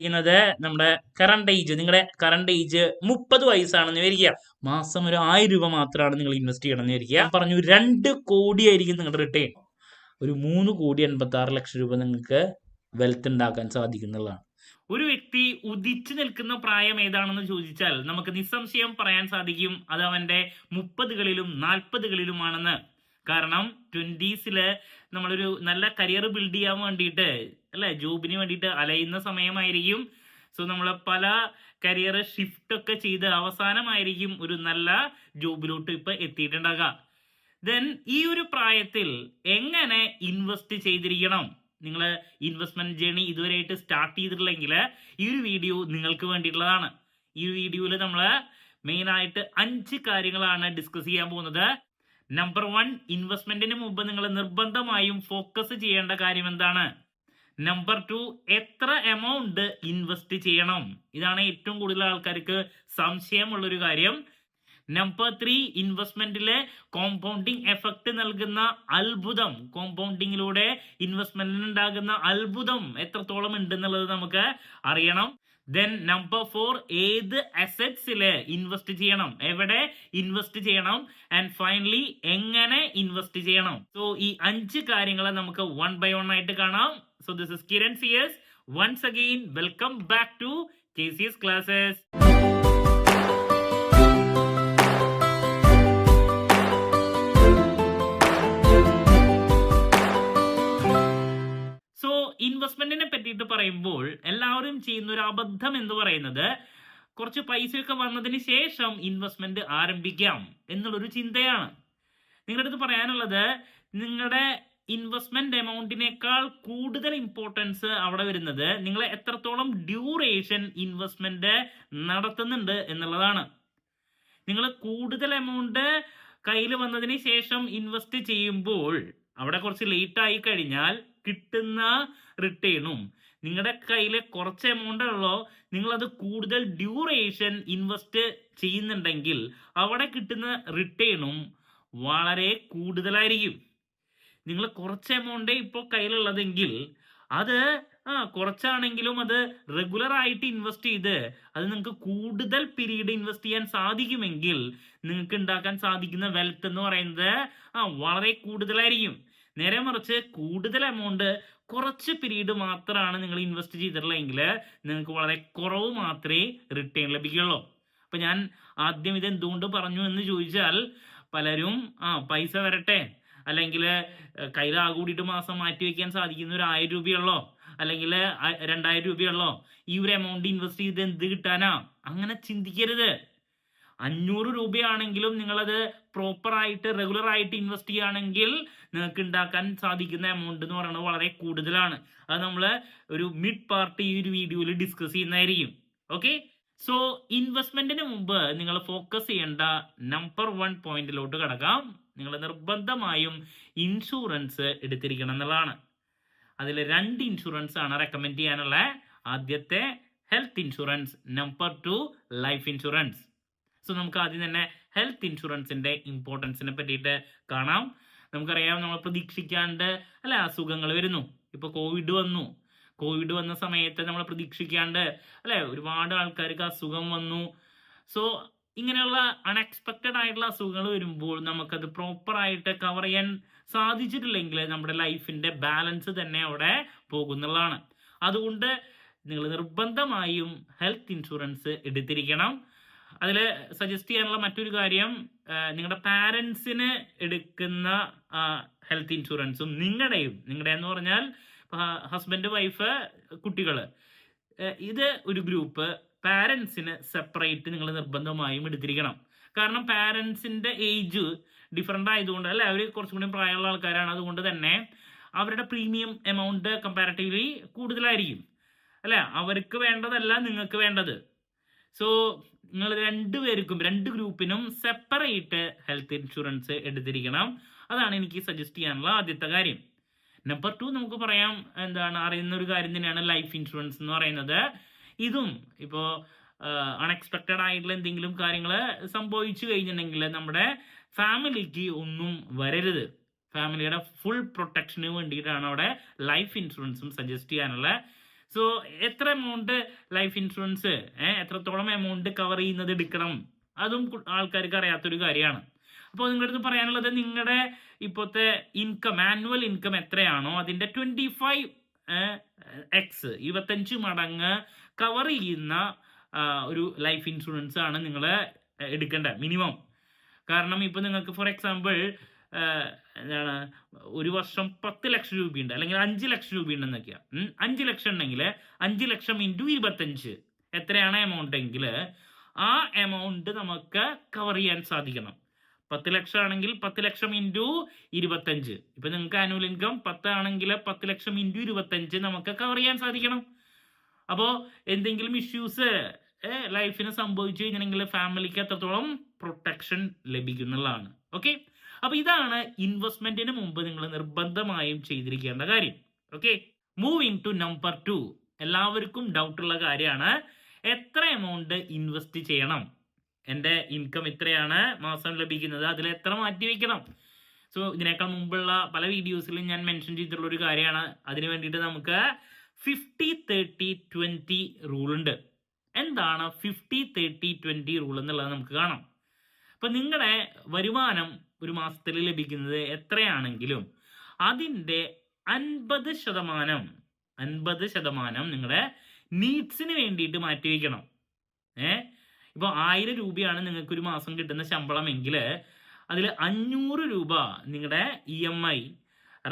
ചെയ്യുന്നത് നമ്മുടെ current age നിങ്ങളുടെ കറണ്ട് ഏജ് മുപ്പത് വയസ്സാണെന്ന് വിചാരിക്കുക. മാസം ഒരു ആയിരം രൂപ മാത്രമാണ് നിങ്ങൾ ഇൻവെസ്റ്റ് ചെയ്യണമെന്ന് വിചാരിക്കുക. പറഞ്ഞു രണ്ട് കോടിയായിരിക്കും നിങ്ങളുടെ റിട്ടേൺ ഒരു മൂന്ന് കോടി എൺപത്തി ആറ് ലക്ഷം രൂപ നിങ്ങൾക്ക് വെൽത്ത് ഉണ്ടാക്കാൻ സാധിക്കുന്നതാണ് ഒരു വ്യക്തി ഉദിച്ചു നിൽക്കുന്ന പ്രായം ഏതാണെന്ന് ചോദിച്ചാൽ നമുക്ക് നിസ്സംശയം പറയാൻ സാധിക്കും അത് അവന്റെ മുപ്പതുകളിലും നാൽപ്പതുകളിലുമാണെന്ന്. കാരണം ട്വന്റീസിൽ നമ്മളൊരു നല്ല കരിയർ ബിൽഡ് ചെയ്യാൻ വേണ്ടിയിട്ട് അല്ലെ? ജോബിന് വേണ്ടിയിട്ട് അലയുന്ന സമയമായിരിക്കും. സോ നമ്മൾ പല കരിയർ ഷിഫ്റ്റ് ഒക്കെ ചെയ്ത് അവസാനമായിരിക്കും ഒരു നല്ല ജോബിലോട്ട് ഇപ്പൊ എത്തിയിട്ടുണ്ടാകുക ദെൻ ഈ ഒരു പ്രായത്തിൽ എങ്ങനെ ഇൻവെസ്റ്റ് ചെയ്തിരിക്കണം? നിങ്ങൾ ഇൻവെസ്റ്റ്മെന്റ് ജേണി ഇതുവരെയായിട്ട് സ്റ്റാർട്ട് ചെയ്തിട്ടില്ലെങ്കിൽ ഈ ഒരു വീഡിയോ നിങ്ങൾക്ക് വേണ്ടിയിട്ടുള്ളതാണ്. ഈ വീഡിയോയിൽ നമ്മൾ മെയിൻ ആയിട്ട് അഞ്ച് കാര്യങ്ങളാണ് ഡിസ്കസ് ചെയ്യാൻ പോകുന്നത്. നമ്പർ വൺ ഇൻവെസ്റ്റ്മെന്റിന് മുമ്പ് നിങ്ങൾ നിർബന്ധമായും ഫോക്കസ് ചെയ്യേണ്ട കാര്യം എന്താണ്? നമ്പർ ടു എത്ര എമൗണ്ട് ഇൻവെസ്റ്റ് ചെയ്യണം? ഇതാണ് ഏറ്റവും കൂടുതൽ ആൾക്കാർക്ക് സംശയമുള്ളൊരു കാര്യം. നമ്പർ ത്രീ ഇൻവെസ്റ്റ്മെന്റിലെ കോമ്പൗണ്ടിങ് എഫക്ട് നൽകുന്ന അത്ഭുതം. കോമ്പൗണ്ടിങ്ങിലൂടെ ഇൻവെസ്റ്റ്മെന്റിന് ഉണ്ടാകുന്ന അത്ഭുതം എത്രത്തോളം ഉണ്ടെന്നുള്ളത് നമുക്ക് അറിയണം. ദെൻ നമ്പർ ഫോർ ഏത് അസറ്റ്സിൽ ഇൻവെസ്റ്റ് ചെയ്യണം? എവിടെ ഇൻവെസ്റ്റ് ചെയ്യണം? ആൻഡ് ഫൈനലി എങ്ങനെ ഇൻവെസ്റ്റ് ചെയ്യണം? സോ ഈ അഞ്ച് കാര്യങ്ങളെ നമുക്ക് വൺ ബൈ വൺ ആയിട്ട് കാണാം. Kiran സിയസ് once again welcome back to K C S classes so ഇൻവെസ്റ്റ്മെന്റിനെ പറ്റിയിട്ട് പറയുമ്പോൾ എല്ലാവരും ചെയ്യുന്ന ഒരു അബദ്ധം എന്ന് പറയുന്നത് കുറച്ച് പൈസയൊക്കെ വന്നതിന് ശേഷം ഇൻവെസ്റ്റ്മെന്റ് ആരംഭിക്കാം എന്നുള്ളൊരു ചിന്തയാണ്. നിങ്ങളുടെ അടുത്ത് പറയാനുള്ളത് നിങ്ങളുടെ ഇൻവെസ്റ്റ്മെന്റ് എമൗണ്ടിനേക്കാൾ കൂടുതൽ ഇമ്പോർട്ടൻസ് അവിടെ വരുന്നത് നിങ്ങൾ എത്രത്തോളം ഡ്യൂറേഷൻ ഇൻവെസ്റ്റ്മെന്റ് നടത്തുന്നുണ്ട് എന്നുള്ളതാണ്. നിങ്ങൾ കൂടുതൽ എമൗണ്ട് കയ്യിൽ വന്നതിന് ശേഷം ഇൻവെസ്റ്റ് ചെയ്യുമ്പോൾ അവിടെ കുറച്ച് ലേറ്റ് ആയി കഴിഞ്ഞാൽ കിട്ടുന്ന റിട്ടേണും നിങ്ങളുടെ കയ്യിൽ കുറച്ച് എമൗണ്ട് ഉള്ളോ നിങ്ങളത് കൂടുതൽ ഡ്യൂറേഷൻ ഇൻവെസ്റ്റ് ചെയ്യുന്നുണ്ടെങ്കിൽ അവിടെ കിട്ടുന്ന റിട്ടേണും വളരെ കൂടുതലായിരിക്കും. നിങ്ങൾ കുറച്ച് എമൗണ്ടേ ഇപ്പോൾ കയ്യിലുള്ളതെങ്കിൽ അത് ആ കുറച്ചാണെങ്കിലും അത് റെഗുലർ ആയിട്ട് ഇൻവെസ്റ്റ് ചെയ്ത് അത് നിങ്ങൾക്ക് കൂടുതൽ പീരീഡ് ഇൻവെസ്റ്റ് ചെയ്യാൻ സാധിക്കുമെങ്കിൽ നിങ്ങൾക്ക് ഉണ്ടാക്കാൻ സാധിക്കുന്ന വെൽത്ത് എന്ന് പറയുന്നത് ആ വളരെ കൂടുതലായിരിക്കും. നേരെ മറിച്ച് കൂടുതൽ എമൗണ്ട് കുറച്ച് പിരീഡ് മാത്രമാണ് നിങ്ങൾ ഇൻവെസ്റ്റ് ചെയ്തിട്ടുള്ളതെങ്കിൽ നിങ്ങൾക്ക് വളരെ കുറവ് മാത്രമേ റിട്ടേൺ ലഭിക്കുള്ളൂ. അപ്പൊ ഞാൻ ആദ്യം ഇത് എന്തുകൊണ്ട് പറഞ്ഞു എന്ന് ചോദിച്ചാൽ പലരും ആ പൈസ വരട്ടെ. അല്ലെങ്കിൽ കയ്യിൽ ആകെ കൂടിയിട്ട് മാസം മാറ്റി വെക്കാൻ സാധിക്കുന്ന ഒരു ആയിരം രൂപയുള്ളോ? അല്ലെങ്കിൽ രണ്ടായിരം രൂപയുള്ളോ? ഈ ഒരു എമൗണ്ട് ഇൻവെസ്റ്റ് ചെയ്ത് എന്ത് കിട്ടാനാ? അങ്ങനെ ചിന്തിക്കരുത്. അഞ്ഞൂറ് രൂപയാണെങ്കിലും നിങ്ങളത് റെഗുലർ ആയിട്ട് ഇൻവെസ്റ്റ് ചെയ്യുകയാണെങ്കിൽ നിങ്ങൾക്ക് ഉണ്ടാക്കാൻ സാധിക്കുന്ന എമൗണ്ട് എന്ന് പറയുന്നത് വളരെ കൂടുതലാണ്. അത് നമ്മൾ ഒരു മിഡ് പാർട്ട് ഈ ഒരു വീഡിയോയിൽ ഡിസ്കസ് ചെയ്യുന്നതായിരിക്കും. ഓക്കെ സോ ഇൻവെസ്റ്റ്മെന്റിന് മുമ്പ് നിങ്ങൾ ഫോക്കസ് ചെയ്യേണ്ട നമ്പർ വൺ പോയിന്റിലോട്ട് കിടക്കാം. നിങ്ങൾ നിർബന്ധമായും ഇൻഷുറൻസ് എടുത്തിരിക്കണം എന്നുള്ളതാണ്. അതിൽ രണ്ട് ഇൻഷുറൻസ് ആണ് റെക്കമെൻഡ് ചെയ്യാനുള്ള. ആദ്യത്തെ health insurance number two life insurance so നമുക്ക് ആദ്യം തന്നെ ഹെൽത്ത് ഇൻഷുറൻസിന്റെ ഇമ്പോർട്ടൻസിനെ പറ്റിയിട്ട് കാണാം. നമുക്കറിയാം നമ്മൾ പ്രതീക്ഷിക്കാണ്ട് അല്ലെ അസുഖങ്ങൾ വരുന്നു. ഇപ്പൊ കോവിഡ് വന്നു. കോവിഡ് വന്ന സമയത്ത് നമ്മൾ പ്രതീക്ഷിക്കാണ്ട് അല്ലെ? ഒരുപാട് ആൾക്കാർക്ക് അസുഖം വന്നു. സോ ഇങ്ങനെയുള്ള അൺഎക്സ്പെക്റ്റഡ് ആയിട്ടുള്ള അസുഖങ്ങൾ വരുമ്പോൾ നമുക്കത് പ്രോപ്പർ ആയിട്ട് കവർ ചെയ്യാൻ സാധിച്ചിട്ടില്ലെങ്കിൽ നമ്മുടെ ലൈഫിന്റെ ബാലൻസ് തന്നെ അവിടെ പോകുന്നുള്ളതാണ്. അതുകൊണ്ട് നിങ്ങൾ നിർബന്ധമായും ഹെൽത്ത് ഇൻഷുറൻസ് എടുത്തിരിക്കണം. അതിൽ സജസ്റ്റ് ചെയ്യാനുള്ള മറ്റൊരു കാര്യം നിങ്ങളുടെ പാരൻസിന് എടുക്കുന്ന ഹെൽത്ത് ഇൻഷുറൻസും നിങ്ങളുടെയും. നിങ്ങളുടെ എന്ന് പറഞ്ഞാൽ ഹസ്ബൻഡ് വൈഫ് കുട്ടികൾ ഇത് ഒരു ഗ്രൂപ്പ് പാരൻസിന് സെപ്പറേറ്റ് നിങ്ങൾ നിർബന്ധമായും എടുത്തിരിക്കണം. കാരണം പാരൻസിന്റെ ഏജ് ഡിഫറെന്റ് ആയതുകൊണ്ട് അല്ലെ? അവർ കുറച്ചും കൂടി പ്രായമുള്ള ആൾക്കാരാണ്. അതുകൊണ്ട് തന്നെ അവരുടെ പ്രീമിയം എമൗണ്ട് കമ്പാരറ്റീവ്ലി കൂടുതലായിരിക്കും. അല്ലെ? അവർക്ക് വേണ്ടതല്ല നിങ്ങൾക്ക് വേണ്ടത്. സോ നിങ്ങൾ രണ്ടുപേർക്കും രണ്ട് ഗ്രൂപ്പിനും സെപ്പറേറ്റ് ഹെൽത്ത് ഇൻഷുറൻസ് എടുത്തിരിക്കണം. അതാണ് എനിക്ക് സജസ്റ്റ് ചെയ്യാനുള്ള ആദ്യത്തെ കാര്യം. നമ്പർ ടു നമുക്ക് പറയാം എന്താണ് അറിയുന്ന ഒരു കാര്യം തന്നെയാണ് ലൈഫ് ഇൻഷുറൻസ് എന്ന് പറയുന്നത്. ഇതും ഇപ്പോൾ അൺഎക്സ്പെക്റ്റഡ് ആയിട്ടുള്ള എന്തെങ്കിലും കാര്യങ്ങൾ സംഭവിച്ചു കഴിഞ്ഞിട്ടുണ്ടെങ്കിൽ നമ്മുടെ ഫാമിലിക്ക് ഒന്നും വരരുത്. ഫാമിലിയുടെ ഫുൾ പ്രൊട്ടക്ഷന് വേണ്ടിയിട്ടാണ് അവിടെ ലൈഫ് ഇൻഷുറൻസും സജസ്റ്റ് ചെയ്യാനുള്ള സോ എത്ര എമൗണ്ട് ലൈഫ് ഇൻഷുറൻസ് എത്രത്തോളം എമൗണ്ട് കവർ ചെയ്യുന്നത് എടുക്കണം? അതും ആൾക്കാർക്ക് അറിയാത്തൊരു കാര്യമാണ്. അപ്പോൾ നിങ്ങളുടെ അടുത്ത് പറയാനുള്ളത് നിങ്ങളുടെ ഇപ്പോഴത്തെ ഇൻകം ആനുവൽ ഇൻകം എത്രയാണോ അതിന്റെ ട്വന്റി ഫൈവ് എക്സ് ഇരുപത്തഞ്ച് മടങ്ങ് കവർ ചെയ്യുന്ന ഒരു ലൈഫ് ഇൻഷുറൻസ് ആണ് നിങ്ങൾ എടുക്കേണ്ടത് മിനിമം കാരണം ഇപ്പൊ നിങ്ങൾക്ക് ഫോർ എക്സാമ്പിൾ എന്താണ് ഒരു വർഷം പത്ത് ലക്ഷം രൂപയുണ്ട് അല്ലെങ്കിൽ അഞ്ച് ലക്ഷം രൂപയുണ്ടെന്നൊക്കെയാ ഉം, അഞ്ച് ലക്ഷം ഉണ്ടെങ്കിൽ അഞ്ച് ലക്ഷം ഇന്റു ഇരുപത്തഞ്ച് എത്രയാണ് എമൗണ്ട് എങ്കിൽ ആ എമൗണ്ട് നമുക്ക് കവർ ചെയ്യാൻ സാധിക്കണം. പത്ത് ലക്ഷം ആണെങ്കിൽ പത്ത് ലക്ഷം ഇന്റു ഇരുപത്തഞ്ച്. ഇപ്പൊ നിങ്ങൾക്ക് ആനുവൽ ഇൻകം പത്ത് ആണെങ്കിൽ പത്ത് ലക്ഷം ഇന്റു ഇരുപത്തഞ്ച് നമുക്ക് കവർ ചെയ്യാൻ സാധിക്കണം. അപ്പോൾ എന്തെങ്കിലും ഇഷ്യൂസ് ലൈഫിന് സംഭവിച്ചു കഴിഞ്ഞിട്ടുണ്ടെങ്കിൽ ഫാമിലിക്ക് അത്രത്തോളം പ്രൊട്ടക്ഷൻ ലഭിക്കുന്നുള്ളതാണ്. ഓക്കെ അപ്പൊ ഇതാണ് ഇൻവെസ്റ്റ്മെന്റിന് മുമ്പ് നിങ്ങൾ നിർബന്ധമായും ചെയ്തിരിക്കേണ്ട കാര്യം. Okay moving to number two എല്ലാവർക്കും ഡൗട്ടുള്ള കാര്യമാണ്. എത്ര എമൗണ്ട് ഇൻവെസ്റ്റ് ചെയ്യണം? എന്റെ ഇൻകം ഇത്രയാണ് മാസം ലഭിക്കുന്നത്. അതിൽ എത്ര മാറ്റി വെക്കണം? സോ ഇതിനേക്കാൾ മുമ്പുള്ള പല വീഡിയോസിലും ഞാൻ മെൻഷൻ ചെയ്തിട്ടുള്ള ഒരു കാര്യമാണ്. അതിന് വേണ്ടിയിട്ട് നമുക്ക് ഫിഫ്റ്റി തേർട്ടി ട്വന്റി റൂൾ ഉണ്ട്. എന്താണ് ഫിഫ്റ്റി തേർട്ടി ട്വന്റി റൂൾ എന്നുള്ളത് നമുക്ക് കാണാം. അപ്പൊ നിങ്ങളുടെ വരുമാനം ഒരു മാസത്തിൽ ലഭിക്കുന്നത് എത്രയാണെങ്കിലും അതിന്റെ അൻപത് ശതമാനം അൻപത് ശതമാനം നിങ്ങളുടെ നീഡ്സിന് വേണ്ടിയിട്ട് മാറ്റിവെക്കണം ഏ? ഇപ്പോൾ ആയിരം രൂപയാണ് നിങ്ങൾക്ക് ഒരു മാസം കിട്ടുന്ന ശമ്പളമെങ്കിൽ അതിൽ അഞ്ഞൂറ് രൂപ നിങ്ങളുടെ ഇ എം ഐ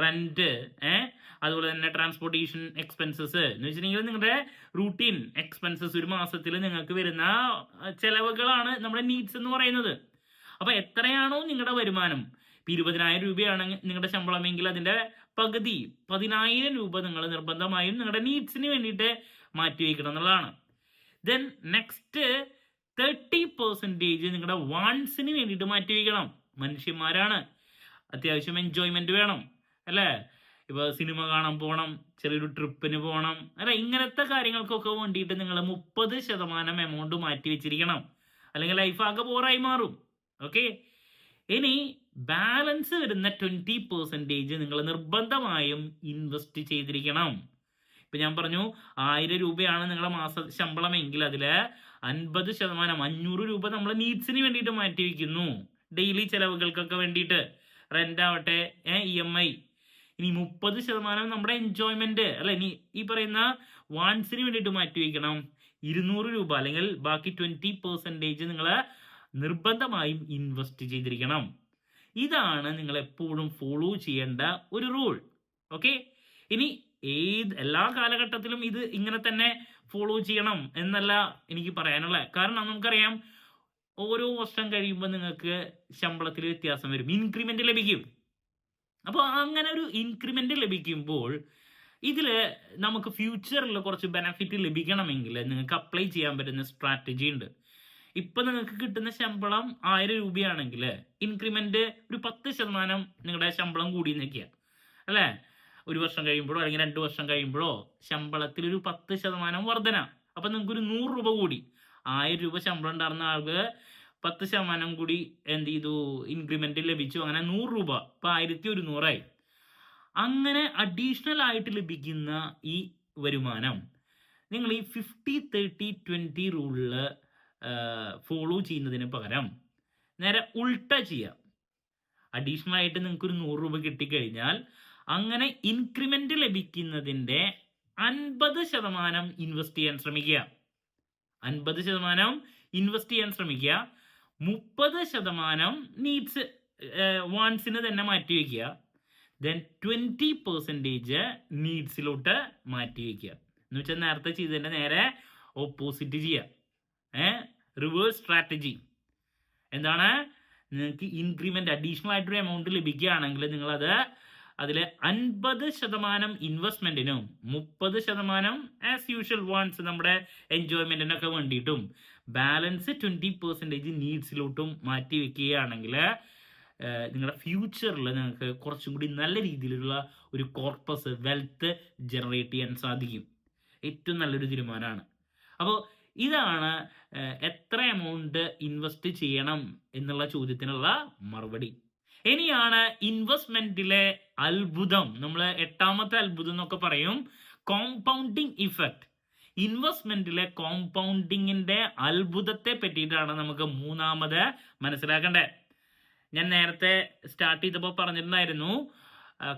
റെന്റ് അതുപോലെ തന്നെ ട്രാൻസ്പോർട്ടേഷൻ എക്സ്പെൻസസ് എന്ന് വെച്ചിട്ടുണ്ടെങ്കിൽ നിങ്ങളുടെ റൂട്ടീൻ എക്സ്പെൻസസ് ഒരു മാസത്തിൽ നിങ്ങൾക്ക് വരുന്ന ചിലവുകളാണ് നമ്മുടെ നീഡ്സ് എന്ന് പറയുന്നത്. അപ്പൊ എത്രയാണോ നിങ്ങളുടെ വരുമാനം? ഇപ്പൊ ഇരുപതിനായിരം രൂപയാണ് നിങ്ങളുടെ ശമ്പളമെങ്കിൽ അതിന്റെ പകുതി പതിനായിരം രൂപ നിങ്ങൾ നിർബന്ധമായും നിങ്ങളുടെ നീഡ്സിന് വേണ്ടിയിട്ട് മാറ്റി വയ്ക്കണം എന്നുള്ളതാണ്. ദെൻ നെക്സ്റ്റ് തേർട്ടി പെർസെന്റേജ് നിങ്ങളുടെ വാൺസിന് വേണ്ടിയിട്ട് മാറ്റി വയ്ക്കണം മനുഷ്യന്മാരാണ്. അത്യാവശ്യം എൻജോയ്മെന്റ് വേണം അല്ലേ? ഇപ്പോൾ സിനിമ കാണാൻ പോകണം ചെറിയൊരു ട്രിപ്പിന് പോകണം അല്ല? ഇങ്ങനത്തെ കാര്യങ്ങൾക്കൊക്കെ വേണ്ടിയിട്ട് നിങ്ങൾ മുപ്പത് ശതമാനം എമൗണ്ട് മാറ്റി വെച്ചിരിക്കണം. അല്ലെങ്കിൽ ലൈഫ് ആകെ ബോറായി മാറും. ഓക്കെ ഇനി ബാലൻസ് വരുന്ന ട്വന്റി പെർസെന്റേജ് നിങ്ങൾ നിർബന്ധമായും ഇൻവെസ്റ്റ് ചെയ്തിരിക്കണം. ഇപ്പൊ ഞാൻ പറഞ്ഞു ആയിരം രൂപയാണ് നിങ്ങളുടെ മാസ ശമ്പളം എങ്കിൽ അതിൽ അൻപത് ശതമാനം അഞ്ഞൂറ് രൂപ നമ്മൾ നീഡ്സിന് വേണ്ടിയിട്ട് മാറ്റി വെക്കുന്നു ഡെയിലി ചിലവുകൾക്കൊക്കെ വേണ്ടിയിട്ട്. റെന്റ് ആവട്ടെ ഇ എം ഐ ഇനി മുപ്പത് ശതമാനം നമ്മുടെ എൻജോയ്മെന്റ് അല്ലെ? ഇനി ഈ പറയുന്ന വാൻസിന് വേണ്ടിയിട്ട് മാറ്റി വയ്ക്കണം ഇരുന്നൂറ് രൂപ അല്ലെങ്കിൽ ബാക്കി ട്വന്റി പെർസെന്റേജ് നിങ്ങൾ നിർബന്ധമായും ഇൻവെസ്റ്റ് ചെയ്തിരിക്കണം. ഇതാണ് നിങ്ങൾ എപ്പോഴും ഫോളോ ചെയ്യേണ്ട ഒരു റൂൾ ഓക്കെ ഇനി ഏത് എല്ലാ കാലഘട്ടത്തിലും ഇത് ഇങ്ങനെ തന്നെ ഫോളോ ചെയ്യണം എന്നല്ല എനിക്ക് പറയാനുള്ളത് കാരണം നമുക്കറിയാം ഓരോ വർഷം കഴിയുമ്പോൾ നിങ്ങൾക്ക് ശമ്പളത്തിൽ വ്യത്യാസം വരും. ഇൻക്രിമെന്റ് ലഭിക്കും. അപ്പോൾ അങ്ങനെ ഒരു ഇൻക്രിമെന്റ് ലഭിക്കുമ്പോൾ ഇതിൽ നമുക്ക് ഫ്യൂച്ചറിൽ കുറച്ച് ബെനഫിറ്റ് ലഭിക്കണമെങ്കിൽ നിങ്ങൾക്ക് അപ്ലൈ ചെയ്യാൻ പറ്റുന്ന സ്ട്രാറ്റജി ഉണ്ട്. ഇപ്പൊ നിങ്ങൾക്ക് കിട്ടുന്ന ശമ്പളം ആയിരം രൂപയാണെങ്കിൽ ഇൻക്രിമെന്റ് ഒരു പത്ത് ശതമാനം നിങ്ങളുടെ ശമ്പളം കൂടി നിൽക്കുക. അല്ലേ? ഒരു വർഷം കഴിയുമ്പോഴോ അല്ലെങ്കിൽ രണ്ട് വർഷം കഴിയുമ്പോഴോ ശമ്പളത്തിൽ ഒരു പത്ത് ശതമാനം വർധന. അപ്പൊ നിങ്ങൾക്ക് ഒരു നൂറ് രൂപ കൂടി. ആയിരം രൂപ ശമ്പളം ഉണ്ടായിരുന്ന ആൾക്ക് പത്ത് ശതമാനം കൂടി എന്ത് ചെയ്തു? ഇൻക്രിമെന്റ് ലഭിച്ചു. അങ്ങനെ നൂറ് രൂപ. ഇപ്പൊ ആയിരത്തി ഒരുന്നൂറായി. അങ്ങനെ അഡീഷണൽ ആയിട്ട് ലഭിക്കുന്ന ഈ വരുമാനം നിങ്ങൾ ഈ ഫിഫ്റ്റി തേർട്ടി ട്വന്റി റൂളിൽ ഫോളോ ചെയ്യുന്നതിന് പകരം നേരെ ഉൾട്ട ചെയ്യാം അഡീഷണൽ ആയിട്ട് നിങ്ങൾക്ക് ഒരു നൂറ് രൂപ കിട്ടിക്കഴിഞ്ഞാൽ അങ്ങനെ ഇൻക്രിമെന്റ് ലഭിക്കുന്നതിന്റെ അൻപത് ശതമാനം ഇൻവെസ്റ്റ് ചെയ്യാൻ ശ്രമിക്കുക. അൻപത് ശതമാനം ഇൻവെസ്റ്റ് ചെയ്യാൻ ശ്രമിക്കുക. മുപ്പത് ശതമാനം നീഡ്സ് വാൺസിന് തന്നെ മാറ്റി വയ്ക്കുക. ദെൻ ട്വന്റി പെർസെന്റേജ് നീഡ്സിലോട്ട് മാറ്റി വയ്ക്കുക. എന്ന് വെച്ചാൽ നേരത്തെ ചെയ്തതിന്റെ നേരെ ഓപ്പോസിറ്റ് ചെയ്യുക. ഏ റിവേഴ്സ് സ്ട്രാറ്റജി എന്താണ്? നിങ്ങൾക്ക് ഇൻക്രിമെന്റ് അഡീഷണൽ ആയിട്ടൊരു എമൗണ്ട് ലഭിക്കുകയാണെങ്കിൽ നിങ്ങളത് അതിൽ അൻപത് ശതമാനം ഇൻവെസ്റ്റ്മെന്റിനും മുപ്പത് ശതമാനം ആസ് യൂഷ്വൽ വാൺസ് നമ്മുടെ എൻജോയ്മെന്റിനൊക്കെ വേണ്ടിയിട്ടും ബാലൻസ് ട്വന്റി പെർസെന്റേജ് നീഡ്സിലോട്ടും മാറ്റി വെക്കുകയാണെങ്കിൽ നിങ്ങളുടെ ഫ്യൂച്ചറിൽ നിങ്ങൾക്ക് കുറച്ചും കൂടി നല്ല രീതിയിലുള്ള ഒരു കോർപ്പസ് വെൽത്ത് ജനറേറ്റ് ചെയ്യാൻ സാധിക്കും. ഏറ്റവും നല്ലൊരു തീരുമാനമാണ്. അപ്പോൾ ഇതാണ് എത്ര എമൗണ്ട് ഇൻവെസ്റ്റ് ചെയ്യണം എന്നുള്ള ചോദ്യത്തിനുള്ള മറുപടി. ഇനിയാണ് ഇൻവെസ്റ്റ്മെന്റിലെ അത്ഭുതം. നമ്മൾ എട്ടാമത്തെ അത്ഭുതം എന്നൊക്കെ പറയും. കോമ്പൗണ്ടിങ് ഇഫക്റ്റ് ഇൻവെസ്റ്റ്മെന്റിലെ കോമ്പൗണ്ടിങ്ങിന്റെ അത്ഭുതത്തെ പറ്റിയിട്ടാണ് നമുക്ക് മൂന്നാമത് മനസ്സിലാക്കേണ്ടത് ഞാൻ നേരത്തെ സ്റ്റാർട്ട് ചെയ്തപ്പോൾ പറഞ്ഞിട്ടുണ്ടായിരുന്നു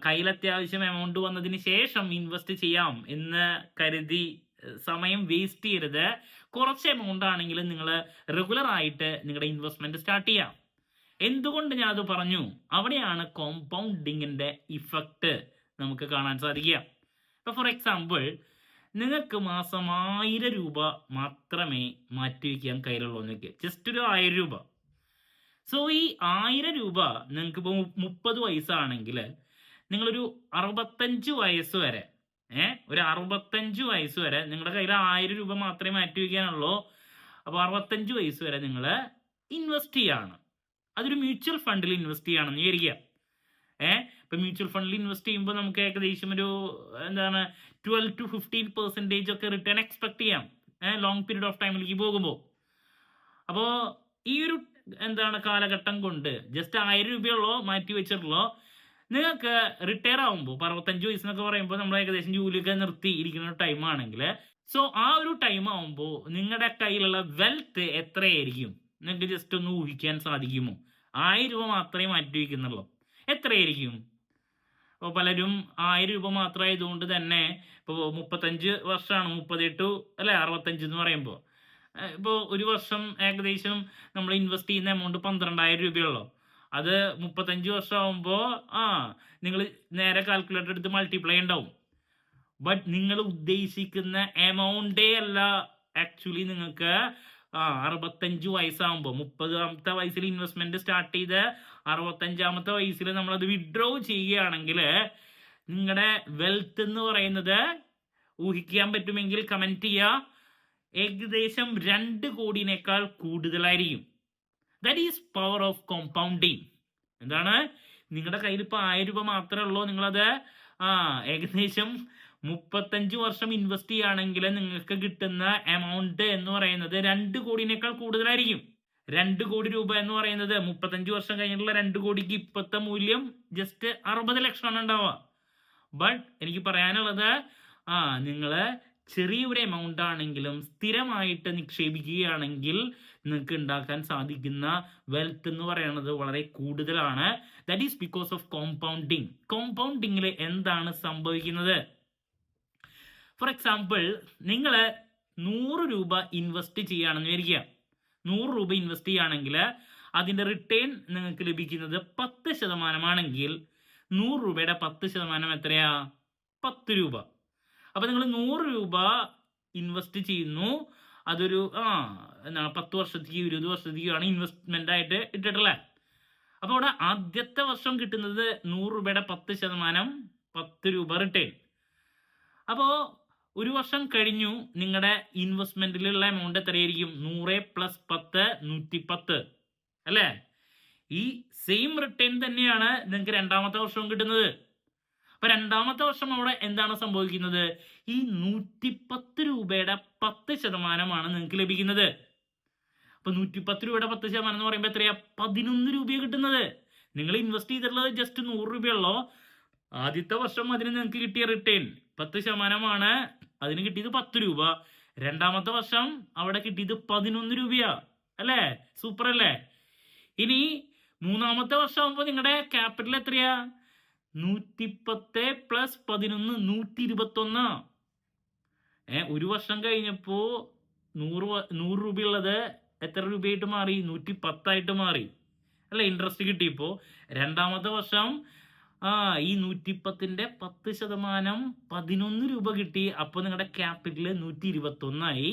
കയ്യിൽ അത്യാവശ്യം എമൗണ്ട് വന്നതിന് ശേഷം ഇൻവെസ്റ്റ് ചെയ്യാം എന്ന് കരുതി സമയം വേസ്റ്റ് ചെയ്യരുത്. കുറച്ച് എമൗണ്ട് ആണെങ്കിലും നിങ്ങൾ റെഗുലർ ആയിട്ട് നിങ്ങളുടെ ഇൻവെസ്റ്റ്മെന്റ് സ്റ്റാർട്ട് ചെയ്യാം. എന്തുകൊണ്ട് ഞാൻ അത് പറഞ്ഞു? അവിടെയാണ് കോമ്പൗണ്ടിങ്ങിന്റെ ഇഫക്റ്റ് നമുക്ക് കാണാൻ സാധിക്കുക. ഇപ്പൊ ഫോർ എക്സാമ്പിൾ നിങ്ങൾക്ക് മാസം ആയിരം രൂപ മാത്രമേ മാറ്റിവെക്കാൻ കയ്യിലുള്ളൂ നിങ്ങൾക്ക്. ജസ്റ്റ് ഒരു ആയിരം രൂപ. സോ ഈ ആയിരം രൂപ നിങ്ങൾക്ക് ഇപ്പോൾ മുപ്പത് വയസ്സാണെങ്കിൽ നിങ്ങളൊരു അറുപത്തഞ്ച് വയസ്സ് വരെ ഏഹ് ഒരു അറുപത്തഞ്ച് വയസ്സ് വരെ നിങ്ങളുടെ കയ്യിൽ ആയിരം രൂപ മാത്രമേ മാറ്റി വയ്ക്കാനുള്ളൂ അപ്പോൾ അറുപത്തഞ്ച് വയസ്സ് വരെ നിങ്ങൾ ഇൻവെസ്റ്റ് ചെയ്യാണ്. അതൊരു മ്യൂച്വൽ ഫണ്ടിൽ ഇൻവെസ്റ്റ് ചെയ്യണമെന്ന് വിചാരിക്കുക. ഏ? ഇപ്പൊ മ്യൂച്വൽ ഫണ്ടിൽ ഇൻവെസ്റ്റ് ചെയ്യുമ്പോൾ നമുക്ക് ഏകദേശം ഒരു എന്താണ് ട്വൽവ് ടു ഫിഫ്റ്റീൻ പെർസെന്റേജ് ഒക്കെ റിട്ടേൺ എക്സ്പെക്ട് ചെയ്യാം. ഏഹ് ലോങ് പീരീഡ് ഓഫ് ടൈമിലേക്ക് പോകുമ്പോൾ അപ്പോൾ ഈ ഒരു എന്താണ് കാലഘട്ടം കൊണ്ട് ജസ്റ്റ് ആയിരം രൂപയുള്ളോ മാറ്റി വെച്ചിട്ടുള്ളോ നിങ്ങൾക്ക് റിട്ടയർ ആകുമ്പോൾ അറുപത്തഞ്ച് വയസ്സെന്നൊക്കെ പറയുമ്പോൾ നമ്മൾ ഏകദേശം ജോലിയൊക്കെ നിർത്തി ഇരിക്കുന്ന ടൈം ആണെങ്കിൽ സോ ആ ഒരു ടൈം ആകുമ്പോൾ നിങ്ങളുടെ കയ്യിലുള്ള വെൽത്ത് എത്രയായിരിക്കും? നിങ്ങൾക്ക് ജസ്റ്റ് ഒന്ന് ഊഹിക്കാൻ സാധിക്കുമോ? ആയിരം രൂപ മാത്രമേ മാറ്റി വയ്ക്കുന്നുള്ളൂ എത്രയായിരിക്കും? അപ്പോൾ പലരും ആയിരം രൂപ മാത്രമായതുകൊണ്ട് തന്നെ ഇപ്പോൾ മുപ്പത്തഞ്ച് വർഷമാണ് മുപ്പത്തെട്ട് അല്ലെ? അറുപത്തഞ്ച് എന്ന് പറയുമ്പോൾ ഇപ്പോൾ ഒരു വർഷം ഏകദേശം നമ്മൾ ഇൻവെസ്റ്റ് ചെയ്യുന്ന എമൗണ്ട് പന്ത്രണ്ടായിരം രൂപയുള്ളൂ. അത് മുപ്പത്തഞ്ച് വർഷം ആകുമ്പോൾ ആ നിങ്ങൾ നേരെ കാൽക്കുലേറ്റർ എടുത്ത് മൾട്ടിപ്ലൈ ഉണ്ടാവും ബട്ട് നിങ്ങൾ ഉദ്ദേശിക്കുന്ന എമൗണ്ടേ അല്ല ആക്ച്വലി നിങ്ങൾക്ക് ആ അറുപത്തഞ്ച് വയസ്സാകുമ്പോൾ മുപ്പതാമത്തെ വയസ്സിൽ ഇൻവെസ്റ്റ്മെന്റ് സ്റ്റാർട്ട് ചെയ്ത് അറുപത്തഞ്ചാമത്തെ വയസ്സിൽ നമ്മളത് വിഡ്രോ ചെയ്യുകയാണെങ്കിൽ നിങ്ങളുടെ വെൽത്ത് എന്ന് പറയുന്നത് ഊഹിക്കാൻ പറ്റുമെങ്കിൽ കമന്റ് ചെയ്യുക ഏകദേശം രണ്ട് കോടിനേക്കാൾ കൂടുതലായിരിക്കും. That is power of compounding എന്താണ്? നിങ്ങളുടെ കയ്യിൽ ഇപ്പോൾ ആയിരം രൂപ മാത്രമേ ഉള്ളൂ. നിങ്ങളത് ആ ഏകദേശം മുപ്പത്തഞ്ച് വർഷം ഇൻവെസ്റ്റ് ചെയ്യുകയാണെങ്കിൽ നിങ്ങൾക്ക് കിട്ടുന്ന എമൗണ്ട് എന്ന് പറയുന്നത് രണ്ട് കോടിനേക്കാൾ കൂടുതലായിരിക്കും. രണ്ട് കോടി രൂപ എന്ന് പറയുന്നത് മുപ്പത്തഞ്ച് വർഷം കഴിഞ്ഞിട്ടുള്ള രണ്ട് കോടിക്ക് ഇപ്പോഴത്തെ മൂല്യം ജസ്റ്റ് അറുപത് ലക്ഷമാണ് ഉണ്ടാവുക. ബട്ട് എനിക്ക് പറയാനുള്ളത് ആ നിങ്ങൾ ചെറിയൊരു എമൗണ്ട് ആണെങ്കിലും സ്ഥിരമായിട്ട് നിക്ഷേപിക്കുകയാണെങ്കിൽ നിങ്ങൾക്ക് ഉണ്ടാക്കാൻ സാധിക്കുന്ന വെൽത്ത് എന്ന് പറയുന്നത് വളരെ കൂടുതലാണ്. That is because of compounding കോമ്പൗണ്ടിങ്ങിൽ എന്താണ് സംഭവിക്കുന്നത്? ഫോർ എക്സാമ്പിൾ നിങ്ങൾ നൂറ് രൂപ ഇൻവെസ്റ്റ് ചെയ്യുകയാണെന്ന് വിചാരിക്കുക നൂറ് രൂപ ഇൻവെസ്റ്റ് ചെയ്യുകയാണെങ്കിൽ അതിന്റെ റിട്ടേൺ നിങ്ങൾക്ക് ലഭിക്കുന്നത് പത്ത് ശതമാനമാണെങ്കിൽ നൂറ് രൂപയുടെ പത്ത് ശതമാനം എത്രയാ? പത്ത് രൂപ. അപ്പം നിങ്ങൾ നൂറ് രൂപ ഇൻവെസ്റ്റ് ചെയ്യുന്നു. അതൊരു ആ എന്താണ് പത്ത് വർഷത്തേക്ക് ഇരുപത് വർഷത്തേക്കാണ് ഇൻവെസ്റ്റ്മെന്റ് ആയിട്ട് ഇട്ടിട്ടുള്ളത്. അപ്പോൾ അവിടെ ആദ്യത്തെ വർഷം കിട്ടുന്നത് നൂറ് രൂപയുടെ പത്ത് ശതമാനം പത്ത് രൂപ റിട്ടേൺ അപ്പോൾ ഒരു വർഷം കഴിഞ്ഞു നിങ്ങളുടെ ഇൻവെസ്റ്റ്മെന്റിലുള്ള എമൗണ്ട് എത്രയായിരിക്കും? നൂറ് പ്ലസ് പത്ത് നൂറ്റി പത്ത് അല്ലേ? ഈ സെയിം റിട്ടേൺ തന്നെയാണ് നിങ്ങൾക്ക് രണ്ടാമത്തെ വർഷവും കിട്ടുന്നത്. അപ്പൊ രണ്ടാമത്തെ വർഷം അവിടെ എന്താണ് സംഭവിക്കുന്നത്? ഈ നൂറ്റിപ്പത്ത് രൂപയുടെ പത്ത് ശതമാനമാണ് നിങ്ങൾക്ക് ലഭിക്കുന്നത്. അപ്പൊ നൂറ്റിപ്പത്ത് രൂപയുടെ പത്ത് ശതമാനം എന്ന് പറയുമ്പോൾ എത്രയാ? പതിനൊന്ന് രൂപയാണ് കിട്ടുന്നത്. നിങ്ങൾ ഇൻവെസ്റ്റ് ചെയ്തിട്ടുള്ളത് ജസ്റ്റ് നൂറ് രൂപയുള്ളോ ആദ്യത്തെ വർഷം അതിന് നിങ്ങൾക്ക് കിട്ടിയ റിട്ടേൺ പത്ത് ശതമാനമാണ്. അതിന് കിട്ടിയത് പത്ത് രൂപ. രണ്ടാമത്തെ വർഷം അവിടെ കിട്ടിയത് പതിനൊന്ന് രൂപയാ. അല്ലേ? സൂപ്പർ അല്ലേ? ഇനി മൂന്നാമത്തെ വർഷം ആകുമ്പോൾ നിങ്ങളുടെ ക്യാപിറ്റൽ എത്രയാ? നൂറ്റിപ്പത്ത് പ്ലസ് പതിനൊന്ന് നൂറ്റി ഇരുപത്തൊന്ന് ഏ ഒരു വർഷം കഴിഞ്ഞപ്പോൾ നൂറ് നൂറ് രൂപയുള്ളത് എത്ര രൂപയായിട്ട് മാറി? നൂറ്റി പത്തായിട്ട് മാറി. അല്ലേ ഇൻട്രസ്റ്റ് കിട്ടിയപ്പോ. രണ്ടാമത്തെ വർഷം ആ ഈ നൂറ്റിപ്പത്തിന്റെ പത്ത് ശതമാനം പതിനൊന്ന് രൂപ കിട്ടി. അപ്പോൾ നിങ്ങളുടെ ക്യാപിറ്റൽ നൂറ്റി ഇരുപത്തൊന്നായി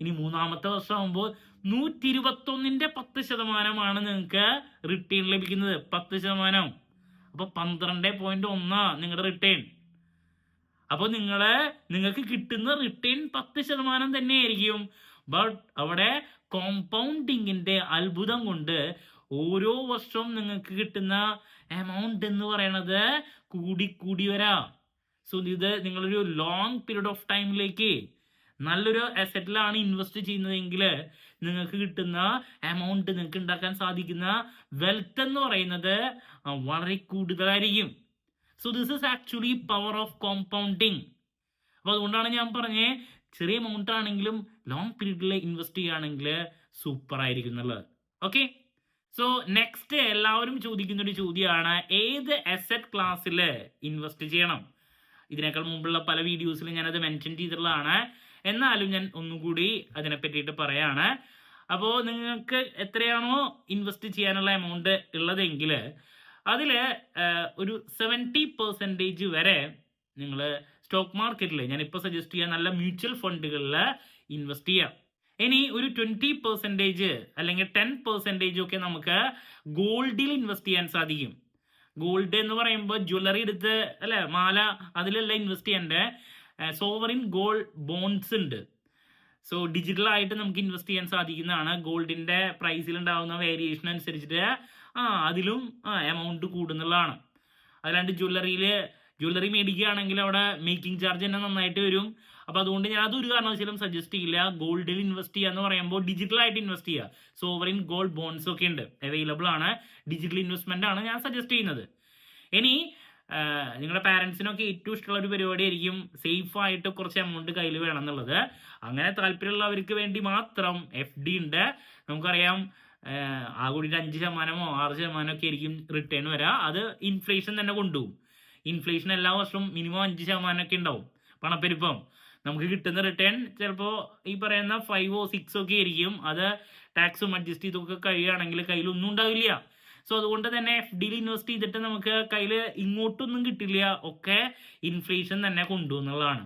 ഇനി മൂന്നാമത്തെ വർഷം ആകുമ്പോൾ നൂറ്റി ഇരുപത്തൊന്നിന്റെ പത്ത് ശതമാനമാണ് നിങ്ങൾക്ക് റിട്ടേൺ ലഭിക്കുന്നത്. പത്ത് ശതമാനം. അപ്പൊ പന്ത്രണ്ട് പോയിന്റ് ഒന്നാ നിങ്ങളുടെ റിട്ടേൺ അപ്പൊ നിങ്ങൾ നിങ്ങൾക്ക് കിട്ടുന്ന റിട്ടേൺ പത്ത് ശതമാനം തന്നെയായിരിക്കും. ബട്ട് അവിടെ കോമ്പൗണ്ടിങ്ങിന്റെ അത്ഭുതം കൊണ്ട് ഓരോ വർഷവും നിങ്ങൾക്ക് കിട്ടുന്ന എമൗണ്ട് എന്ന് പറയണത് കൂടി കൂടി വരാം. സോ ഇത് നിങ്ങളൊരു ലോങ് പീരീഡ് ഓഫ് ടൈമിലേക്ക് നല്ലൊരു അസറ്റിലാണ് ഇൻവെസ്റ്റ് ചെയ്യുന്നതെങ്കിൽ നിങ്ങൾക്ക് കിട്ടുന്ന എമൗണ്ട് നിങ്ങൾക്ക് ഉണ്ടാക്കാൻ സാധിക്കുന്ന വെൽത്ത് എന്ന് പറയുന്നത് വളരെ കൂടുതലായിരിക്കും. So this is actually power of compounding അപ്പോൾ അതുകൊണ്ടാണ് ഞാൻ പറഞ്ഞേ ചെറിയ എമൗണ്ട് ആണെങ്കിലും ലോങ് പീരീഡിൽ ഇൻവെസ്റ്റ് ചെയ്യുകയാണെങ്കിൽ സൂപ്പർ ആയിരിക്കും എന്നുള്ളത്. ഓക്കെ സോ നെക്സ്റ്റ് എല്ലാവരും ചോദിക്കുന്ന ഒരു ചോദ്യമാണ് ഏത് അസറ്റ് ക്ലാസ്സിൽ ഇൻവെസ്റ്റ് ചെയ്യണം? ഇതിനേക്കാൾ മുമ്പുള്ള പല വീഡിയോസിലും ഞാനത് മെൻഷൻ ചെയ്തിട്ടുള്ളതാണ്. എന്നാലും ഞാൻ ഒന്നുകൂടി അതിനെ പറ്റിയിട്ട് പറയാണ്. അപ്പോൾ നിങ്ങൾക്ക് എത്രയാണോ ഇൻവെസ്റ്റ് ചെയ്യാനുള്ള എമൗണ്ട് ഉള്ളതെങ്കിൽ അതിൽ ഒരു സെവന്റി പെർസെന്റേജ് വരെ നിങ്ങൾ സ്റ്റോക്ക് മാർക്കറ്റിൽ ഞാനിപ്പോൾ സജസ്റ്റ് ചെയ്യാൻ നല്ല മ്യൂച്വൽ ഫണ്ടുകളിൽ ഇൻവെസ്റ്റ് ചെയ്യാം. ഇനി ഒരു ട്വന്റി പെർസെന്റേജ് അല്ലെങ്കിൽ ടെൻ പെർസെന്റേജ് ഒക്കെ നമുക്ക് ഗോൾഡിൽ ഇൻവെസ്റ്റ് ചെയ്യാൻ സാധിക്കും. ഗോൾഡ് എന്ന് പറയുമ്പോൾ ജ്വല്ലറി എടുത്ത് അല്ലെ മാല അതിലല്ല ഇൻവെസ്റ്റ് ചെയ്യേണ്ട? സോവറിൻ ഗോൾഡ് ബോൺസ് ഉണ്ട്. സോ ഡിജിറ്റൽ ആയിട്ട് നമുക്ക് ഇൻവെസ്റ്റ് ചെയ്യാൻ സാധിക്കുന്നതാണ്. ഗോൾഡിന്റെ പ്രൈസിൽ ഉണ്ടാകുന്ന വേരിയേഷൻ അനുസരിച്ചിട്ട് ആ അതിലും എമൗണ്ട് കൂടുന്നുള്ളതാണ്. അല്ലാണ്ട് ജ്വല്ലറിയിൽ ജ്വല്ലറി മേടിക്കുകയാണെങ്കിൽ അവിടെ മേക്കിംഗ് ചാർജ് തന്നെ നന്നായിട്ട് വരും. അപ്പോൾ അതുകൊണ്ട് ഞാൻ അതൊരു കാരണവശാലും സജസ്റ്റ് ചെയ്യില്ല. ഗോൾഡിൽ ഇൻവെസ്റ്റ് ചെയ്യുക എന്ന് പറയുമ്പോൾ ഡിജിറ്റൽ ആയിട്ട് ഇൻവെസ്റ്റ് ചെയ്യുക സോവറിൻ ഗോൾഡ് ബോൺസ് ഒക്കെ ഉണ്ട്. അവൈലബിൾ ആണ്. ഡിജിറ്റൽ ഇൻവെസ്റ്റ്മെന്റ് ആണ് ഞാൻ സജസ്റ്റ് ചെയ്യുന്നത്. ഇനി നിങ്ങളുടെ പാരൻസിനൊക്കെ ഏറ്റവും ഇഷ്ടമുള്ള ഒരു പരിപാടി ആയിരിക്കും സേഫ് ആയിട്ട് കുറച്ച് എമൗണ്ട് കയ്യിൽ വേണം എന്നുള്ളത്. അങ്ങനെ താല്പര്യമുള്ളവർക്ക് വേണ്ടി മാത്രം എഫ് ഡി ഉണ്ട്. നമുക്കറിയാം ആ കൂടിയിട്ട് അഞ്ച് ശതമാനമോ ആറ് ശതമാനമോ ഒക്കെ ആയിരിക്കും റിട്ടേൺ വരിക അത് ഇൻഫ്ലേഷൻ തന്നെ കൊണ്ടുപോകും. ഇൻഫ്ലേഷൻ എല്ലാ വർഷവും മിനിമം അഞ്ച് ശതമാനമൊക്കെ ഉണ്ടാവും പണപ്പെരുപ്പം. നമുക്ക് കിട്ടുന്ന റിട്ടേൺ ചിലപ്പോൾ ഈ പറയുന്ന ഫൈവോ സിക്സോ ഒക്കെ ആയിരിക്കും. അത് ടാക്സും അഡ്ജസ്റ്റ് ചെയ്തൊക്കെ കഴിയുകയാണെങ്കിൽ കയ്യിലൊന്നും ഉണ്ടാവില്ല. സോ അതുകൊണ്ട് തന്നെ എഫ് ഡിയിൽ ഇൻവെസ്റ്റ് ചെയ്തിട്ട് നമുക്ക് കയ്യിൽ ഇങ്ങോട്ടൊന്നും കിട്ടില്ല. ഒക്കെ ഇൻഫ്ലേഷൻ തന്നെ കൊണ്ടുവന്നുള്ളതാണ്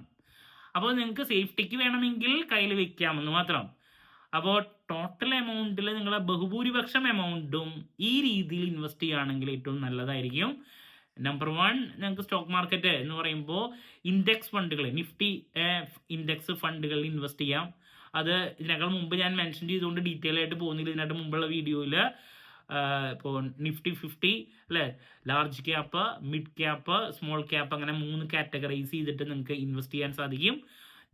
അപ്പോൾ നിങ്ങൾക്ക് സേഫ്റ്റിക്ക് വേണമെങ്കിൽ കയ്യിൽ വെക്കാമെന്ന് മാത്രം. അപ്പോൾ ടോട്ടൽ എമൗണ്ടിൽ നിങ്ങളെ ബഹുഭൂരിപക്ഷം എമൗണ്ടും ഈ രീതിയിൽ ഇൻവെസ്റ്റ് ചെയ്യുകയാണെങ്കിൽ ഏറ്റവും നല്ലതായിരിക്കും. നമ്പർ വൺ ഞങ്ങൾക്ക് സ്റ്റോക്ക് മാർക്കറ്റ് എന്ന് പറയുമ്പോൾ ഇൻഡെക്സ് ഫണ്ടുകൾ നിഫ്റ്റി ഇൻഡെക്സ് ഫണ്ടുകളിൽ ഇൻവെസ്റ്റ് ചെയ്യാം. അത് ഇതിനേക്കാൾ മുമ്പ് ഞാൻ മെൻഷൻ ചെയ്തുകൊണ്ട് ഡീറ്റെയിൽ ആയിട്ട് പോകുന്നില്ല. ഇതിനായിട്ട് മുമ്പുള്ള വീഡിയോയിൽ ഇപ്പോൾ നിഫ്റ്റി ഫിഫ്റ്റി അല്ലേ? Large cap mid cap small cap അങ്ങനെ മൂന്ന് കാറ്റഗറൈസ് ചെയ്തിട്ട് നിങ്ങൾക്ക് ഇൻവെസ്റ്റ് ചെയ്യാൻ സാധിക്കും.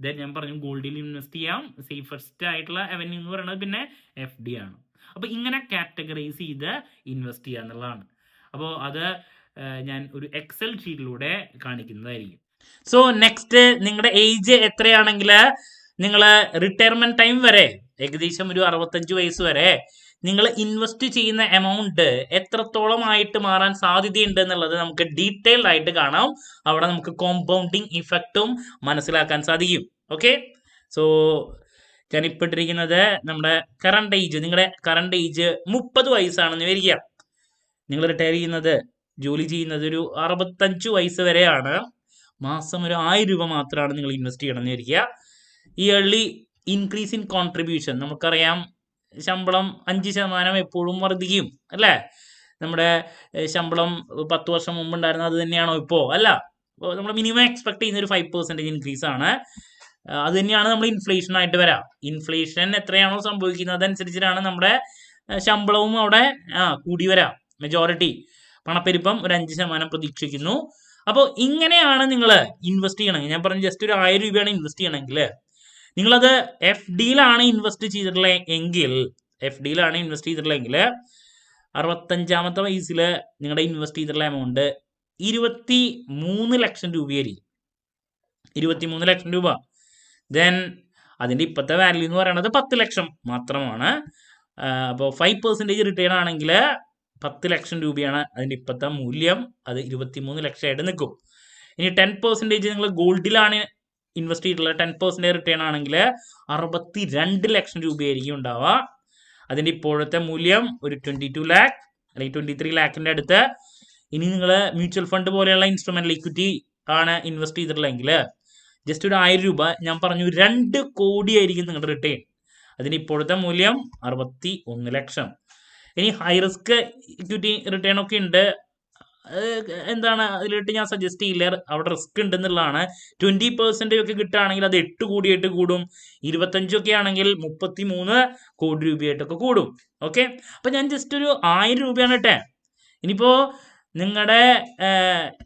ദെൻ ഞാൻ പറഞ്ഞു ഗോൾഡിൽ ഇൻവെസ്റ്റ് ചെയ്യാം. സേഫസ്റ്റ് ആയിട്ടുള്ള അവന്യൂ എന്ന് പറയുന്നത് പിന്നെ എഫ് ഡി ആണ്. അപ്പോൾ ഇങ്ങനെ കാറ്റഗറൈസ് ചെയ്ത് ഇൻവെസ്റ്റ് ചെയ്യുക എന്നുള്ളതാണ് അപ്പോൾ അത് ഞാൻ ഒരു എക്സൽ ഷീറ്റിലൂടെ കാണിക്കുന്നതായിരിക്കും. സോ നെക്സ്റ്റ് നിങ്ങളുടെ ഏജ് എത്രയാണെങ്കിൽ നിങ്ങൾ റിട്ടയർമെന്റ് ടൈം വരെ ഏകദേശം ഒരു അറുപത്തഞ്ച് വയസ്സ് വരെ നിങ്ങൾ ഇൻവെസ്റ്റ് ചെയ്യുന്ന എമൗണ്ട് എത്രത്തോളം ആയിട്ട് മാറാൻ സാധ്യതയുണ്ട് എന്നുള്ളത് നമുക്ക് ഡീറ്റെയിൽഡ് ആയിട്ട് കാണാം. അവിടെ നമുക്ക് കോമ്പൗണ്ടിങ് ഇഫക്റ്റും മനസ്സിലാക്കാൻ സാധിക്കും. ഓക്കെ സോ ഇട്ടിരിക്കുന്നത് നമ്മുടെ കറണ്ട് ഏജ് നിങ്ങളുടെ കറണ്ട് ഏജ് മുപ്പത് വയസ്സാണെന്ന് വിചാരിക്കുക നിങ്ങൾ റിട്ടയർ ചെയ്യുന്നത് ജോലി ചെയ്യുന്നത് ഒരു അറുപത്തഞ്ച് വയസ്സ് വരെയാണ്. മാസം ഒരു ആയിരം രൂപ മാത്രമാണ് നിങ്ങൾ ഇൻവെസ്റ്റ് വിചാരിക്കുക. ഇയർലി ഇൻക്രീസ് ഇൻ കോൺട്രിബ്യൂഷൻ നമുക്കറിയാം ശമ്പളം അഞ്ച് ശതമാനം എപ്പോഴും വർദ്ധിക്കും അല്ലേ? നമ്മുടെ ശമ്പളം പത്ത് വർഷം മുമ്പ് ഉണ്ടായിരുന്നത് അത് തന്നെയാണോ ഇപ്പോൾ അല്ല. നമ്മൾ മിനിമം എക്സ്പെക്ട് ചെയ്യുന്ന ഒരു ഫൈവ് പെർസെന്റേജ് ഇൻക്രീസ് ആണ്. അത് തന്നെയാണ് നമ്മൾ ഇൻഫ്ലേഷൻ ആയിട്ട് വരാം. ഇൻഫ്ലേഷൻ എത്രയാണോ സംഭവിക്കുന്നത് അതനുസരിച്ചിട്ടാണ് നമ്മുടെ ശമ്പളവും അവിടെ ആ കൂടി വരാം. മെജോറിറ്റി പണപ്പെരുപ്പം ഒരു അഞ്ച് ശതമാനം പ്രതീക്ഷിക്കുന്നു. അപ്പോൾ ഇങ്ങനെയാണ് നിങ്ങൾ ഇൻവെസ്റ്റ് ചെയ്യണമെങ്കിൽ ഞാൻ പറഞ്ഞു ജസ്റ്റ് ഒരു ആയിരം രൂപയാണ് ഇൻവെസ്റ്റ് ചെയ്യണമെങ്കിൽ. നിങ്ങളത് എഫ് ഡിയിലാണ് ഇൻവെസ്റ്റ് ചെയ്തിട്ടുള്ളത് എങ്കിൽ എഫ് ഡിയിലാണ് ഇൻവെസ്റ്റ് ചെയ്തിട്ടുള്ളതെങ്കിൽ അറുപത്തഞ്ചാമത്തെ വയസ്സിൽ നിങ്ങളുടെ ഇൻവെസ്റ്റ് ചെയ്തിട്ടുള്ള എമൗണ്ട് ഇരുപത്തി മൂന്ന് ലക്ഷം രൂപയായിരിക്കും. ഇരുപത്തി മൂന്ന് ലക്ഷം രൂപ. ദെൻ അതിന്റെ ഇപ്പോഴത്തെ വാല്യൂ എന്ന് പറയുന്നത് പത്ത് ലക്ഷം മാത്രമാണ്. അപ്പോൾ ഫൈവ് പെർസെന്റേജ് റിട്ടേൺ ആണെങ്കിൽ പത്ത് ലക്ഷം രൂപയാണ് അതിന്റെ ഇപ്പോഴത്തെ മൂല്യം. അത് ഇരുപത്തി മൂന്ന് ലക്ഷമായിട്ട് നിൽക്കും. ഇനി ടെൻ പെർസെന്റേജ് നിങ്ങൾ ഗോൾഡിലാണ് ഇൻവെസ്റ്റ് ചെയ്തിട്ടുള്ളത്. ടെൻ പെർസെന്റേജ് റിട്ടേൺ ആണെങ്കിൽ അറുപത്തി രണ്ട് ലക്ഷം രൂപയായിരിക്കും ഉണ്ടാവുക. അതിന്റെ ഇപ്പോഴത്തെ മൂല്യം ഒരു ട്വന്റി ടു ലാക്ക് അല്ലെങ്കിൽ ട്വന്റി ത്രീ ലാക്കിന്റെ അടുത്ത്. ഇനി നിങ്ങൾ മ്യൂച്വൽ ഫണ്ട് പോലെയുള്ള ഇൻസ്ട്രുമെന്റ് ഇക്വിറ്റി ആണ് ഇൻവെസ്റ്റ് ചെയ്തിട്ടുള്ളതെങ്കിൽ ജസ്റ്റ് ഒരു ആയിരം രൂപ ഞാൻ പറഞ്ഞു രണ്ട് കോടിയായിരിക്കും നിങ്ങളുടെ റിട്ടേൺ അതിന് ഇപ്പോഴത്തെ മൂല്യം അറുപത്തി ഒന്ന് ലക്ഷം. ഇനി ഹൈ റിസ്ക് ഇക്വിറ്റി റിട്ടേൺ ഒക്കെ ഉണ്ട്. എന്താണ്? അതിലിട്ട് ഞാൻ സജസ്റ്റ് ചെയ്യില്ല. അവിടെ റിസ്ക് ഉണ്ടെന്നുള്ളതാണ്. ട്വന്റി പെർസെന്റേജ് ഒക്കെ കിട്ടുകയാണെങ്കിൽ അത് എട്ട് കോടിയായിട്ട് കൂടും. ഇരുപത്തഞ്ചൊക്കെ ആണെങ്കിൽ മുപ്പത്തി മൂന്ന് കോടി രൂപയായിട്ടൊക്കെ കൂടും. ഓക്കെ അപ്പം ഞാൻ ജസ്റ്റ് ഒരു ആയിരം രൂപയാണ് കേട്ടെ ഇനിയിപ്പോൾ നിങ്ങളുടെ